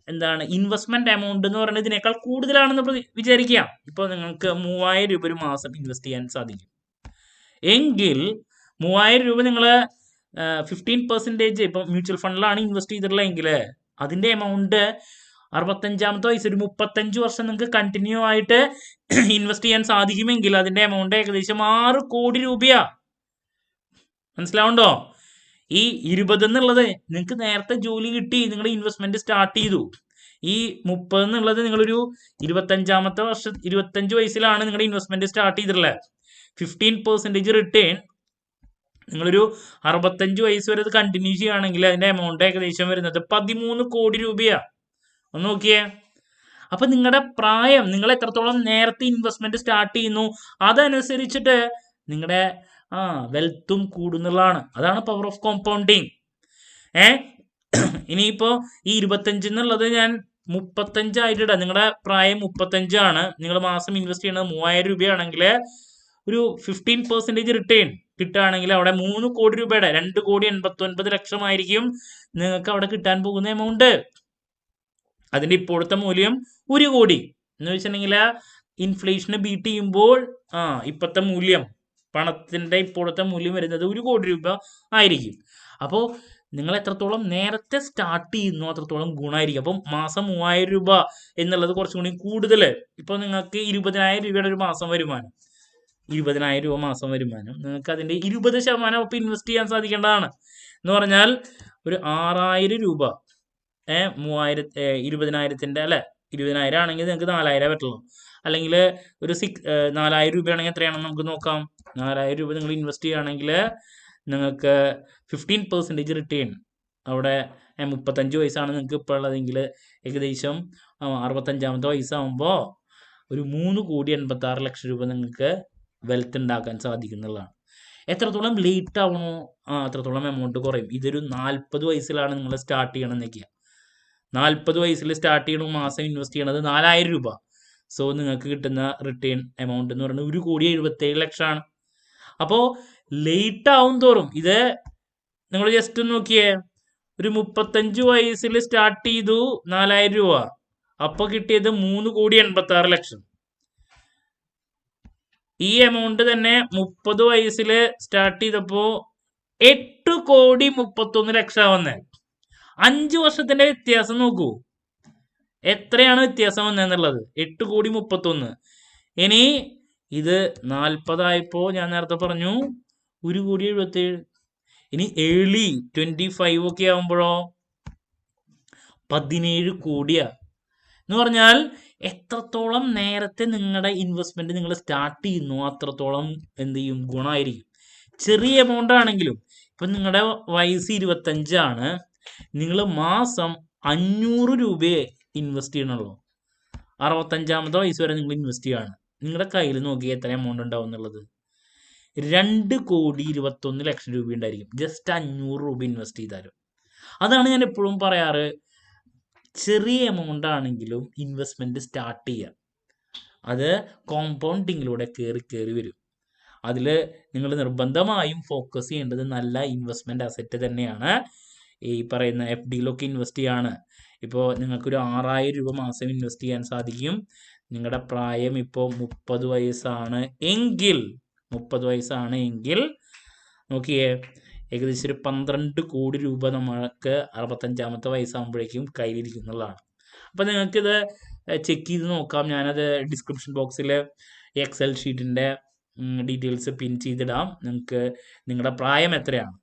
എന്താണ് ഇൻവെസ്റ്റ്മെന്റ് എമൗണ്ട് എന്ന് പറയുന്നത് ഇതിനേക്കാൾ കൂടുതലാണെന്ന് വിചാരിക്കാം വിചാരിക്കുക. ഇപ്പോൾ നിങ്ങൾക്ക് മൂവായിരം രൂപ ഒരു മാസം ഇൻവെസ്റ്റ് ചെയ്യാൻ സാധിക്കും. എങ്കിൽ മൂവായിരം രൂപ നിങ്ങൾ ഫിഫ്റ്റീൻ പെർസെന്റേജ് ഇപ്പം മ്യൂച്വൽ ഫണ്ടിലാണ് ഇൻവെസ്റ്റ് ചെയ്തിട്ടുള്ളതെങ്കിൽ അതിന്റെ എമൗണ്ട് അറുപത്തഞ്ചാമത്തെ വയസ്സ് ഒരു മുപ്പത്തഞ്ച് വർഷം നിങ്ങൾക്ക് കണ്ടിന്യൂ ആയിട്ട് ഇൻവെസ്റ്റ് ചെയ്യാൻ സാധിക്കുമെങ്കിൽ അതിന്റെ എമൗണ്ട് ഏകദേശം ആറ് കോടി രൂപയാ. മനസ്സിലാവുണ്ടോ ഈ ഇരുപത് എന്നുള്ളത് നിങ്ങൾക്ക് നേരത്തെ ജോലി കിട്ടി നിങ്ങൾ ഇൻവെസ്റ്റ്മെന്റ് സ്റ്റാർട്ട് ചെയ്തു. ഈ മുപ്പത് എന്നുള്ളത് നിങ്ങളൊരു ഇരുപത്തഞ്ചാമത്തെ വർഷം ഇരുപത്തഞ്ച് വയസ്സിലാണ് നിങ്ങളുടെ ഇൻവെസ്റ്റ്മെന്റ് സ്റ്റാർട്ട് ചെയ്തിട്ടുള്ളത്. ഫിഫ്റ്റീൻ പെർസെന്റേജ് റിട്ടേൺ നിങ്ങളൊരു അറുപത്തഞ്ച് വയസ്സ് വരെ ഇത് കണ്ടിന്യൂ ചെയ്യുകയാണെങ്കിൽ അതിന്റെ എമൗണ്ട് ഏകദേശം വരുന്നത് പതിമൂന്ന് കോടി രൂപയാണ് ഒന്ന് നോക്കിയേ. അപ്പൊ നിങ്ങളുടെ പ്രായം നിങ്ങൾ എത്രത്തോളം നേരത്തെ ഇൻവെസ്റ്റ്മെന്റ് സ്റ്റാർട്ട് ചെയ്യുന്നു അതനുസരിച്ചിട്ട് നിങ്ങളുടെ ആ വെൽത്തും കൂടുന്നുള്ളതാണ്. അതാണ് പവർ ഓഫ് കോമ്പൗണ്ടിങ് ഏ? ഇനിയിപ്പോ ഈ ഇരുപത്തഞ്ച് എന്നുള്ളത് ഞാൻ മുപ്പത്തഞ്ചായിട്ടിടാം. നിങ്ങളുടെ പ്രായം മുപ്പത്തഞ്ചാണ്. നിങ്ങൾ മാസം ഇൻവെസ്റ്റ് ചെയ്യുന്നത് മൂവായിരം രൂപയാണെങ്കിൽ ഒരു ഫിഫ്റ്റീൻ പെർസെന്റേജ് റിട്ടേൺ കിട്ടുകയാണെങ്കിൽ അവിടെ മൂന്ന് കോടി രൂപയുടെ രണ്ട് കോടി എൺപത്തി ഒൻപത് ലക്ഷമായിരിക്കും നിങ്ങൾക്ക് അവിടെ കിട്ടാൻ പോകുന്ന എമൗണ്ട് അതിന്റെ ഇപ്പോഴത്തെ മൂല്യം ഒരു കോടി. എന്ന് വെച്ചിട്ടുണ്ടെങ്കിൽ ഇൻഫ്ലേഷന് ബീറ്റ് ചെയ്യുമ്പോൾ ആ ഇപ്പോഴത്തെ മൂല്യം പണത്തിന്റെ ഇപ്പോഴത്തെ മൂല്യം വരുന്നത് ഒരു കോടി രൂപ ആയിരിക്കും. അപ്പോൾ നിങ്ങൾ എത്രത്തോളം നേരത്തെ സ്റ്റാർട്ട് ചെയ്യുന്നു അത്രത്തോളം ഗുണമായിരിക്കും. അപ്പം മാസം മൂവായിരം രൂപ എന്നുള്ളത് കുറച്ചും കൂടി കൂടുതൽ ഇപ്പോൾ നിങ്ങൾക്ക് ഇരുപതിനായിരം രൂപയുടെ ഒരു മാസം വരുമാനം. ഇരുപതിനായിരം രൂപ മാസം വരുമാനം. നിങ്ങൾക്ക് അതിന്റെ ഇരുപത് ശതമാനം ഒപ്പം ഇൻവെസ്റ്റ് ചെയ്യാൻ സാധിക്കേണ്ടതാണ്. എന്ന് പറഞ്ഞാൽ ഒരു ആറായിരം രൂപ ഏ മൂവായിരത്തി ഇരുപതിനായിരത്തിന്റെ അല്ലെ? ഇരുപതിനായിരം ആണെങ്കിൽ നിങ്ങൾക്ക് നാലായിരം പറ്റുള്ളൂ. അല്ലെങ്കിൽ ഒരു സിക്സ് നാലായിരം രൂപയാണെങ്കിൽ എത്രയാണെന്ന് നമുക്ക് നോക്കാം. നാലായിരം രൂപ നിങ്ങൾ ഇൻവെസ്റ്റ് ചെയ്യുകയാണെങ്കിൽ നിങ്ങൾക്ക് ഫിഫ്റ്റീൻ പെർസെന്റേജ് റിട്ടേൺ അവിടെ മുപ്പത്തഞ്ച് വയസ്സാണ് നിങ്ങൾക്ക് ഇപ്പോൾ ഉള്ളതെങ്കിൽ ഏകദേശം അറുപത്തഞ്ചാമത്തെ വയസ്സാകുമ്പോൾ ഒരു മൂന്ന് കോടി എൺപത്താറ് ലക്ഷം രൂപ നിങ്ങൾക്ക് വെൽത്ത് ഉണ്ടാക്കാൻ സാധിക്കുന്നുള്ളതാണ്. എത്രത്തോളം ലേറ്റ് ആവണോ അത്രത്തോളം എമൗണ്ട് കുറയും. ഇതൊരു നാൽപ്പത് വയസ്സിലാണ് നിങ്ങൾ സ്റ്റാർട്ട് ചെയ്യണം എന്നൊക്കെയാണ് നാൽപ്പത് വയസ്സിൽ സ്റ്റാർട്ട് ചെയ്യണ മാസം ഇൻവെസ്റ്റ് ചെയ്യണത് നാലായിരം രൂപ. സോ നിങ്ങൾക്ക് കിട്ടുന്ന റിട്ടേൺ എമൗണ്ട് എന്ന് പറയുന്നത് ഒരു കോടി എഴുപത്തേഴ് ലക്ഷമാണ്. അപ്പോൾ ലേറ്റ് ആവും തോറും ഇത് നിങ്ങൾ ജസ്റ്റ് നോക്കിയേ. ഒരു മുപ്പത്തഞ്ച് വയസ്സിൽ സ്റ്റാർട്ട് ചെയ്തു നാലായിരം രൂപ. അപ്പോൾ കിട്ടിയത് മൂന്ന് കോടി എൺപത്തി ലക്ഷം. ഈ എമൗണ്ട് തന്നെ മുപ്പത് വയസ്സിൽ സ്റ്റാർട്ട് ചെയ്തപ്പോ എട്ട് കോടി മുപ്പത്തൊന്ന് ലക്ഷം വന്നത് അഞ്ച് വർഷത്തിന്റെ വ്യത്യാസം നോക്കൂ. എത്രയാണ് വ്യത്യാസം വന്നതെന്നുള്ളത് എട്ട് കോടി മുപ്പത്തൊന്ന്. ഇനി ഇത് നാൽപ്പതായപ്പോ ഞാൻ നേരത്തെ പറഞ്ഞു ഒരു കോടി എഴുപത്തേഴ് ഇനി ഏർലി ട്വന്റി ഫൈവ് ഒക്കെ ആവുമ്പോഴോ? പതിനേഴ് കോടിയാ. എന്ന് പറഞ്ഞാൽ എത്രത്തോളം നേരത്തെ നിങ്ങളുടെ ഇൻവെസ്റ്റ്മെന്റ് നിങ്ങൾ സ്റ്റാർട്ട് ചെയ്യുന്നു അത്രത്തോളം എന്ത് ചെയ്യും? ഗുണമായിരിക്കും. ചെറിയ എമൗണ്ട് ആണെങ്കിലും ഇപ്പം നിങ്ങളുടെ വയസ്സ് ഇരുപത്തഞ്ചാണ് നിങ്ങൾ മാസം അഞ്ഞൂറ് രൂപയെ ഇൻവെസ്റ്റ് ചെയ്യണുള്ളൂ. അറുപത്തഞ്ചാമത്തെ വയസ്സ് വരെ നിങ്ങൾ ഇൻവെസ്റ്റ് ചെയ്യാണ് നിങ്ങളുടെ കയ്യിൽ നോക്കി എത്ര എമൗണ്ട് ഉണ്ടാവും എന്നുള്ളത്? രണ്ട് കോടി ഇരുപത്തൊന്ന് ലക്ഷം രൂപ ഉണ്ടായിരിക്കും. ജസ്റ്റ് അഞ്ഞൂറ് രൂപ ഇൻവെസ്റ്റ് ചെയ്താലും. അതാണ് ഞാൻ എപ്പോഴും പറയാറ്. ചെറിയ എമൗണ്ട് ആണെങ്കിലും ഇൻവെസ്റ്റ്മെന്റ് സ്റ്റാർട്ട് ചെയ്യുക അത് കോമ്പൗണ്ടിങ്ങിലൂടെ കയറി കയറി വരും. അതിൽ നിങ്ങൾ നിർബന്ധമായും ഫോക്കസ് ചെയ്യേണ്ടത് നല്ല ഇൻവെസ്റ്റ്മെന്റ് അസറ്റ് തന്നെയാണ്. ഈ പറയുന്ന എഫ് ഡിയിലൊക്കെ ഇൻവെസ്റ്റ് ചെയ്യാണ്. ഇപ്പോൾ നിങ്ങൾക്കൊരു ആറായിരം രൂപ മാസം ഇൻവെസ്റ്റ് ചെയ്യാൻ സാധിക്കും. നിങ്ങളുടെ പ്രായം ഇപ്പോൾ മുപ്പത് വയസ്സാണ് എങ്കിൽ മുപ്പത് വയസ്സാണ് എങ്കിൽ നോക്കിയേ ഏകദേശം ഒരു പന്ത്രണ്ട് കോടി രൂപ നമ്മൾക്ക് അറുപത്തഞ്ചാമത്തെ വയസ്സാകുമ്പോഴേക്കും കയ്യിലിരിക്കുന്നതാണ് അപ്പോൾ നിങ്ങൾക്കിത് ചെക്ക് ചെയ്ത് നോക്കാം. ഞാനത് ഡിസ്ക്രിപ്ഷൻ ബോക്സിൽ എക്സൽ ഷീറ്റിന്റെ ഡീറ്റെയിൽസ് പിൻ ചെയ്തിടാം. നിങ്ങൾക്ക് നിങ്ങളുടെ പ്രായം എത്രയാണ്?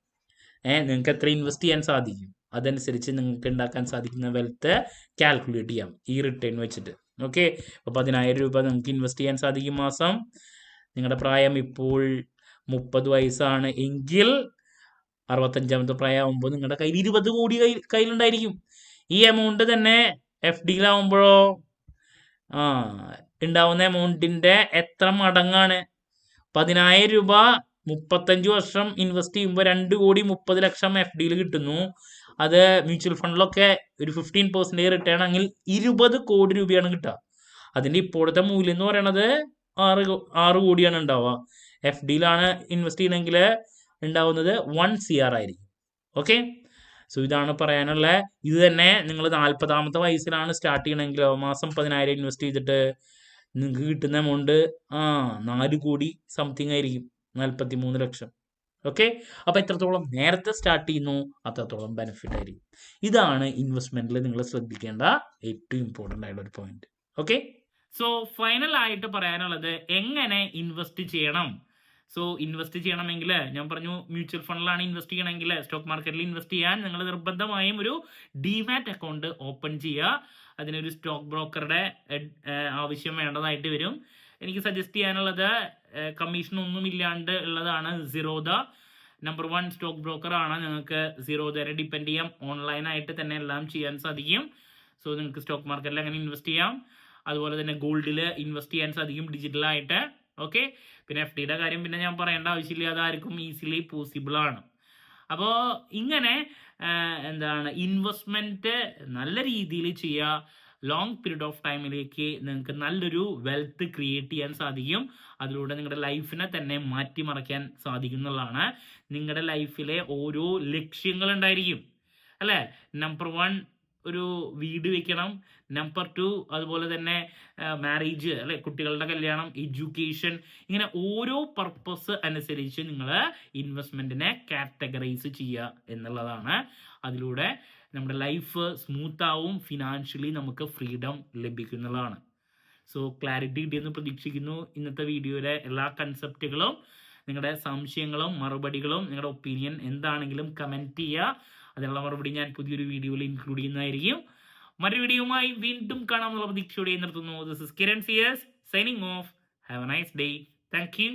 ഏഹ് നിങ്ങൾക്ക് എത്ര ഇൻവെസ്റ്റ് ചെയ്യാൻ സാധിക്കും? അതനുസരിച്ച് നിങ്ങൾക്ക് ഉണ്ടാക്കാൻ സാധിക്കുന്ന വെൽത്ത് കാൽക്കുലേറ്റ് ചെയ്യാം ഈ റിട്ടേൺ വെച്ചിട്ട്. ഓക്കെ അപ്പോൾ പതിനായിരം രൂപ നിങ്ങൾക്ക് ഇൻവെസ്റ്റ് ചെയ്യാൻ സാധിക്കും മാസം. നിങ്ങളുടെ പ്രായം ഇപ്പോൾ മുപ്പത് വയസ്സാണ് എങ്കിൽ അറുപത്തഞ്ചാമത്തെ പ്രായമാകുമ്പോൾ നിങ്ങളുടെ കയ്യിൽ ഇരുപത് കോടി കയ്യിൽ കയ്യിലുണ്ടായിരിക്കും. ഈ എമൗണ്ട് തന്നെ എഫ് ഡിയിലാവുമ്പോഴോ ആ ഉണ്ടാവുന്ന എമൗണ്ടിന്റെ എത്ര മടങ്ങാണ്? പതിനായിരം രൂപ മുപ്പത്തഞ്ച് വർഷം ഇൻവെസ്റ്റ് ചെയ്യുമ്പോൾ രണ്ട് കോടി മുപ്പത് ലക്ഷം എഫ് ഡിയിൽ കിട്ടുന്നു. അത് മ്യൂച്വൽ ഫണ്ടിലൊക്കെ ഒരു ഫിഫ്റ്റീൻ പെർസെന്റേജ് റിട്ടേൺ ആണെങ്കിൽ ഇരുപത് കോടി രൂപയാണ് കിട്ടുക അതിന്റെ ഇപ്പോഴത്തെ മൂല്യം എന്ന് പറയുന്നത് ആറ് ആറ് കോടിയാണ് ഉണ്ടാവുക എഫ് ഡിയിലാണ് ഇൻവെസ്റ്റ് ചെയ്യണമെങ്കിൽ ഉണ്ടാവുന്നത് വൺ സി ആർ ആയിരിക്കും. ഓക്കെ സോ ഇതാണ് പറയാനുള്ള ഇത് തന്നെ നിങ്ങൾ നാൽപ്പതാമത്തെ വയസ്സിലാണ് സ്റ്റാർട്ട് ചെയ്യണമെങ്കിലോ മാസം പതിനായിരം ഇൻവെസ്റ്റ് ചെയ്തിട്ട് നിങ്ങൾക്ക് കിട്ടുന്ന എമൗണ്ട് ആ നാല് കോടി സംതിങ് ആയിരിക്കും. നാൽപ്പത്തി മൂന്ന് ലക്ഷം. ഓക്കെ അപ്പോൾ എത്രത്തോളം നേരത്തെ സ്റ്റാർട്ട് ചെയ്യുന്നു? അത്രത്തോളം ബെനിഫിറ്റ് ആയിരിക്കും. ഇതാണ് ഇൻവെസ്റ്റ്മെന്റിൽ നിങ്ങൾ ശ്രദ്ധിക്കേണ്ട ഏറ്റവും ഇമ്പോർട്ടന്റ് ആയിട്ടുള്ള ഒരു പോയിന്റ് ഓക്കെ സോ ഫൈനൽ ആയിട്ട് പറയാനുള്ളത് എങ്ങനെ ഇൻവെസ്റ്റ് ചെയ്യണം? സോ ഇൻവെസ്റ്റ് ചെയ്യണമെങ്കിൽ ഞാൻ പറഞ്ഞു മ്യൂച്വൽ ഫണ്ടിലാണ് ഇൻവെസ്റ്റ് ചെയ്യണമെങ്കിൽ സ്റ്റോക്ക് മാർക്കറ്റിൽ ഇൻവെസ്റ്റ് ചെയ്യാൻ നിങ്ങൾ നിർബന്ധമായും ഒരു ഡിമാറ്റ് അക്കൗണ്ട് ഓപ്പൺ ചെയ്യുക. അതിനൊരു സ്റ്റോക്ക് ബ്രോക്കറുടെ ആവശ്യം വേണ്ടതായിട്ട് വരും. എനിക്ക് സജസ്റ്റ് ചെയ്യാനുള്ളത് കമ്മീഷൻ ഒന്നും ഇല്ലാണ്ട് ഉള്ളതാണ് Zerodha number one stock broker ആണ്. നിങ്ങൾക്ക് സിറോദരെ ഡിപ്പെൻഡ് ചെയ്യാം. ഓൺലൈനായിട്ട് തന്നെ എല്ലാം ചെയ്യാൻ സാധിക്കും. സോ നിങ്ങൾക്ക് സ്റ്റോക്ക് മാർക്കറ്റിൽ അങ്ങനെ ഇൻവെസ്റ്റ് ചെയ്യാം. അതുപോലെ തന്നെ ഗോൾഡിൽ ഇൻവെസ്റ്റ് ചെയ്യാൻ സാധിക്കും. ഡിജിറ്റലായിട്ട് ഓക്കെ പിന്നെ എഫ് ഡിയുടെ കാര്യം പിന്നെ ഞാൻ പറയേണ്ട ആവശ്യമില്ല. അതാർക്കും ഈസിലി പോസിബിൾ ആണ്. അപ്പോൾ ഇങ്ങനെ എന്താണ് ഇൻവെസ്റ്റ്മെന്റ് നല്ല രീതിയിൽ ചെയ്യുക ലോങ് പീരീഡ് ഓഫ് ടൈമിലേക്ക് നിങ്ങൾക്ക് നല്ലൊരു വെൽത്ത് ക്രിയേറ്റ് ചെയ്യാൻ സാധിക്കും. അതിലൂടെ നിങ്ങളുടെ ലൈഫിനെ തന്നെ മാറ്റിമറിക്കാൻ സാധിക്കും എന്നുള്ളതാണ് നിങ്ങളുടെ ലൈഫിലെ ഓരോ ലക്ഷ്യങ്ങൾ ഉണ്ടായിരിക്കും. അല്ലേ? നമ്പർ വൺ ഒരു വീട് വെക്കണം. നമ്പർ ടു അതുപോലെ തന്നെ മാരേജ് അല്ലെ കുട്ടികളുടെ കല്യാണം എഡ്യൂക്കേഷൻ ഇങ്ങനെ ഓരോ പർപ്പസ് അനുസരിച്ച് നിങ്ങൾ ഇൻവെസ്റ്റ്മെന്റിനെ കാറ്റഗറൈസ് ചെയ്യുക എന്നുള്ളതാണ്. അതിലൂടെ നമ്മുടെ ലൈഫ് സ്മൂത്ത് ആവും ഫിനാൻഷ്യലി നമുക്ക് ഫ്രീഡം ലഭിക്കുന്നതാണ്. സോ ക്ലാരിറ്റി കിട്ടിയെന്ന് പ്രതീക്ഷിക്കുന്നു. ഇന്നത്തെ വീഡിയോയിലെ എല്ലാ കൺസെപ്റ്റുകളും നിങ്ങളുടെ സംശയങ്ങളും മറുപടികളും നിങ്ങളുടെ ഒപ്പീനിയൻ എന്താണെങ്കിലും കമന്റ് ചെയ്യുക. അതിനുള്ള മറുപടി ഞാൻ പുതിയൊരു വീഡിയോയിൽ ഇൻക്ലൂഡ് ചെയ്യുന്നതായിരിക്കും. മറ്റൊരു വീഡിയോയുമായി വീണ്ടും കാണാമെന്നുള്ള പ്രതീക്ഷയോടെ നിർത്തുന്നു. This is Kiran സിയേഴ്സ് signing off have a nice day thank you